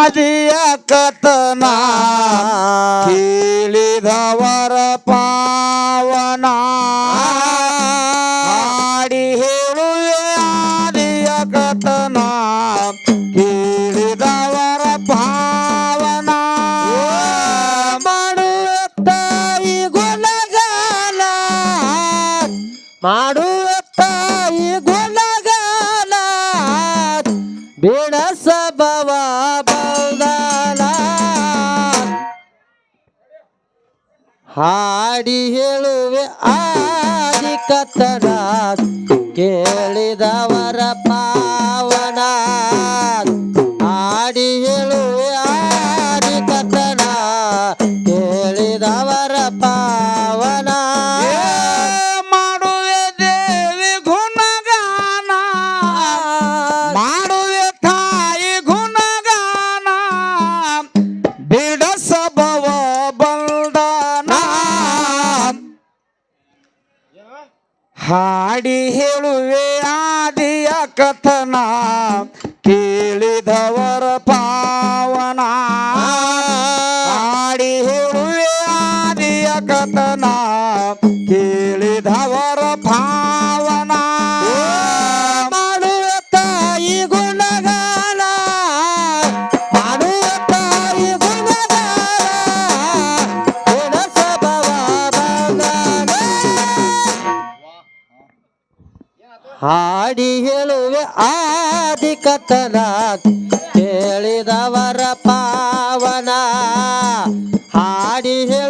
ಆದಿಯ ಕತನ ಕೇಳಿದವರ ಪಾವನ. ಮಾಡಿ ಹೇಳು ಆದಿಯ ಕತನ ಕೇಳಿದವರ ಪಾವನ. ಮಾಡು ತಾಯಿ ಗುಣಗಾನ. ಮಾಡುವ ಹಾಡಿ ಹೇಳುವೆ. ಆದಿ ಕತ್ತಡ ಕೇಳಿದವರ ಹಾಡಿ ಹೇಳುವೆ ಆದಿಯ ಕಥನ ಕೇಳಿದವರ ಪಾವನ. ಆದಿ ಕಥನ ಕೇಳಿದವರ ಪಾವನ ಹಾಡಿ ಹೇಳುವೆ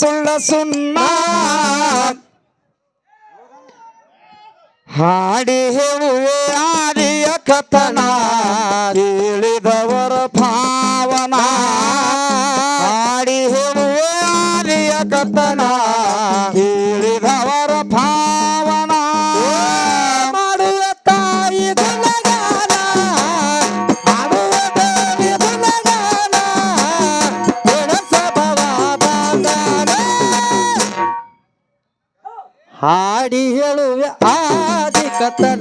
ಸುಳ್ಳ ಸುಣ್ಣ. ಹಾಡಿ ಹೇಳುವೆ ಆದಿಯ ಕಥನ ಕೇಳಿದವರ ಭಾವನ. ಹಾಡಿ ಹೇಳುವೆ ಆದಿಯ ಕಥನ ಆದಿ ಕಥನ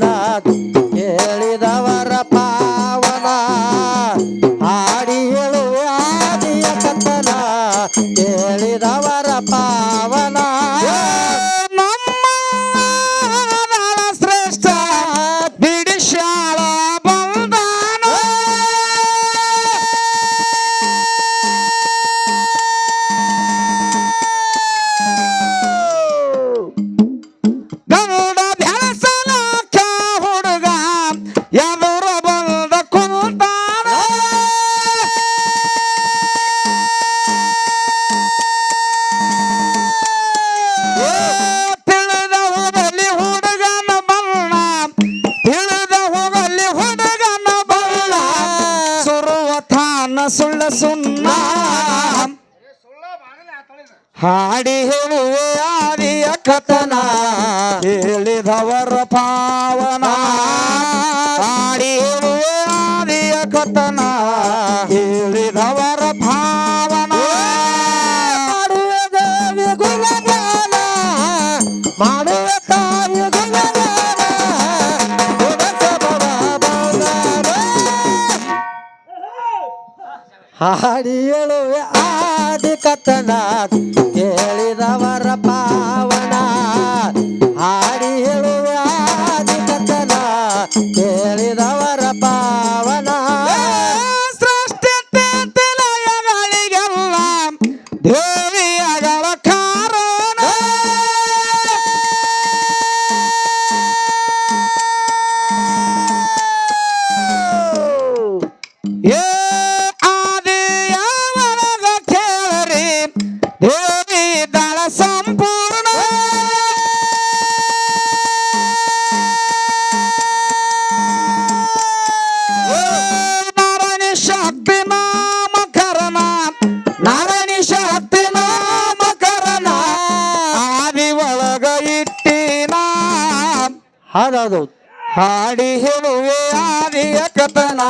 ಸುಳ್ಳ ಸುಣ್ಣ. ಹಾಡಿ ಹೇಳುವೆ ಆದಿಯ ಕಥನ ಹೇಳಿದವರ ಪಾವನ. ಹಾಡಿ ಹೇಳುವೆ ಆದಿಯ ಕಥನ ಹೇಳಿದವರ ಭಾವನ ಹಾಡಿ ಹೇಳುವೆ ಆದಿ ಕಥನ ಕೇಳಿದವರ ಪಾವನ. ಹಾಡಿ ಹೇಳುವೆ ಆದಿ ಕಥನ ಹೌದೌದು ಹಾಡಿ ಹೇಳುವೆ ಆದಿಯ ಕಥನ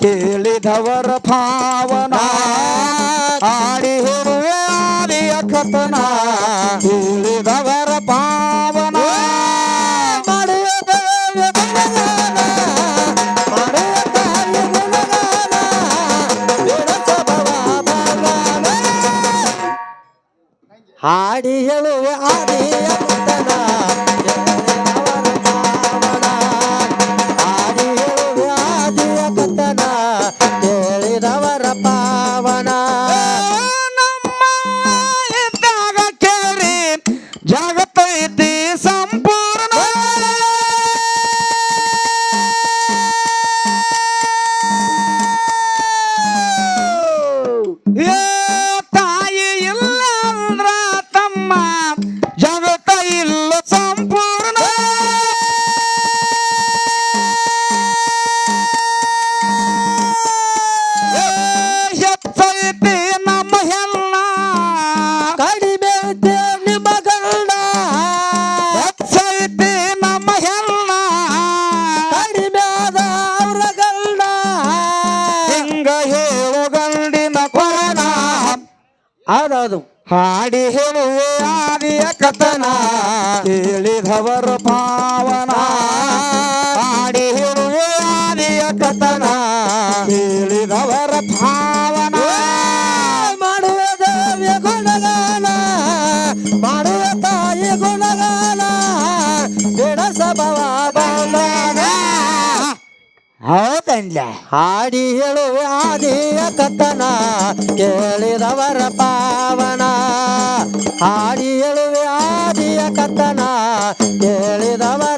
ಕೇಳಿದವರ ಭಾವನ. ಹಾಡಿ ಹೇಳುವೆ ಆದಿಯ ಕಥನ ಕೇಳಿದವರ ಭಾವನ. ಮಾಡುವ ದೇವ್ಯ ಗುಣಗಾನ, ಮಾಡುವ ಕಾರ್ಯ ಗುಣಗಾನ, ಹೌದೌದು ಹಾಡಿ ಹೇಳುವೆ ಆದಿಯ ಕಥನ ಕೇಳಿದವರ ಪಾವನ. ಹಾಡಿ ಹೇಳುವೆ ಆದಿಯ ಕಥನ ಕೇಳಿದವರ ಪಾವನ. ಮಾಡುವ ದೇವ್ಯ ಗುಣಗಾನ ಮಾಡುವ ತಾಯಿ ಗುಣಗಾನ ಬಿಡಸಭವ ಬಂದಾಗ ಹೌದಲ್ಲ ಹಾಡಿ ಹೇಳುವ ಆದಿಯ ಕಥನ ಕೇಳಿದವರ ಪಾವನ. ಹಾಡಿ ಹೇಳುವೆ ಆದಿಯ ಕಥನ ಕೇಳಿದವರ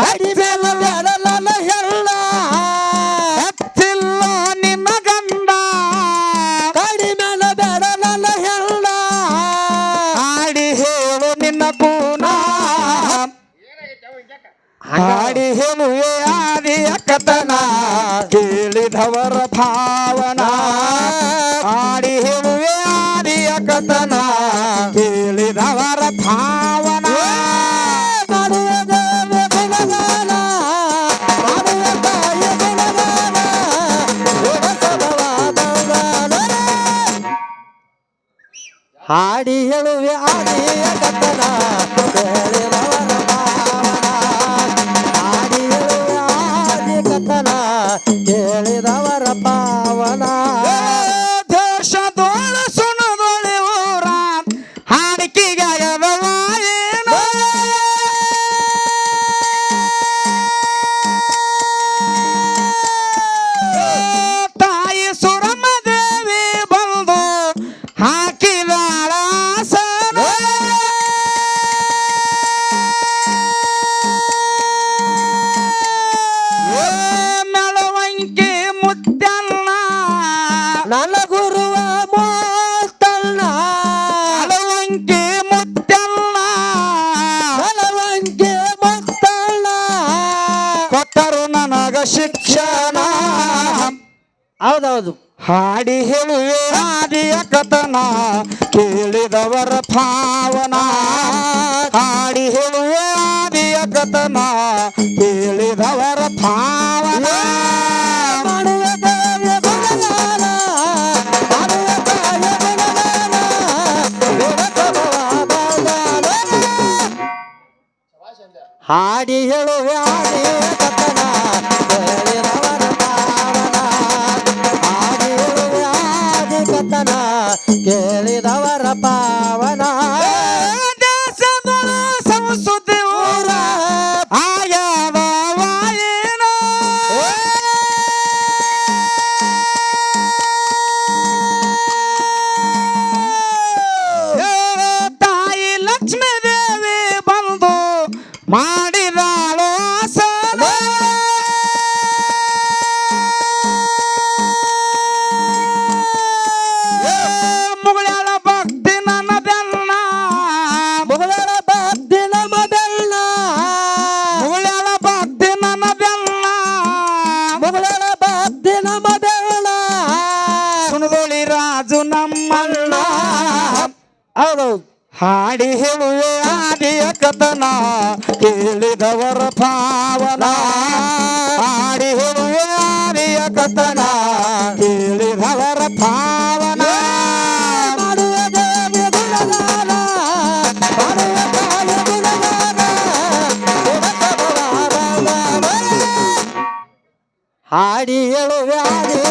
ಬೆಡಲನ ಹೆಳ್ಳ ಹೆಚ್ಚಿಲ್ಲ ನಿಮ್ಮ ಗಂಡ ಬೇಡ ಬೆಡಲನ ಹೆಳ್ಳ ಹಾಡಿ ಹೇಳು ನಿನ್ನ ಕೂನ ಹಾಡಿ ಹೇಳುವೆ ಆದಿಯ ಕಥನ ಕೇಳಿದವರ ಭಾವನ ಹಾಡಿ ಹೇಳುವೆ ಆಡಿಯ ಕಥನ ಹೇಳಿದವನ ಹಾಡಿ ಹೇಳುವೆ ಆದಿ ಕಥನ ಕೇಳಿದವರ ಹೌದೌದು. ಹಾಡಿ ಹೇಳುವೆ ಹಾಡಿಯ ಕಥನ ಕೇಳಿದವರ ಭಾವನ. ಹಾಡಿ ಹೇಳುವೆ ಹಾಡಿಯ ಕಥನ ಕೇಳಿದವರ ಭಾವನ. ಹಾಡಿ ಹೇಳುವೆ ಹಾಡಿಯ ಕಥನ ಕೇಳಿದವರ ಪಾವನ ಸಂಸ್ಕೃತಿ ಊರ ಬಂದು ವಾಯೇನೋ. ಹೌದೌದು ಹಾಡಿ ಹೇಳುವೆ ಆದಿಯ ಕಥನ, ಕೇಳಿದವರ ಪಾವನ. ಹಾಡಿ ಹೇಳುವೆ ಆದಿಯ ಕಥನ, ಕೇಳಿದವರ ಪಾವನ. ಹಾಡಿ ಹೇಳುವೆ ಆದಿಯ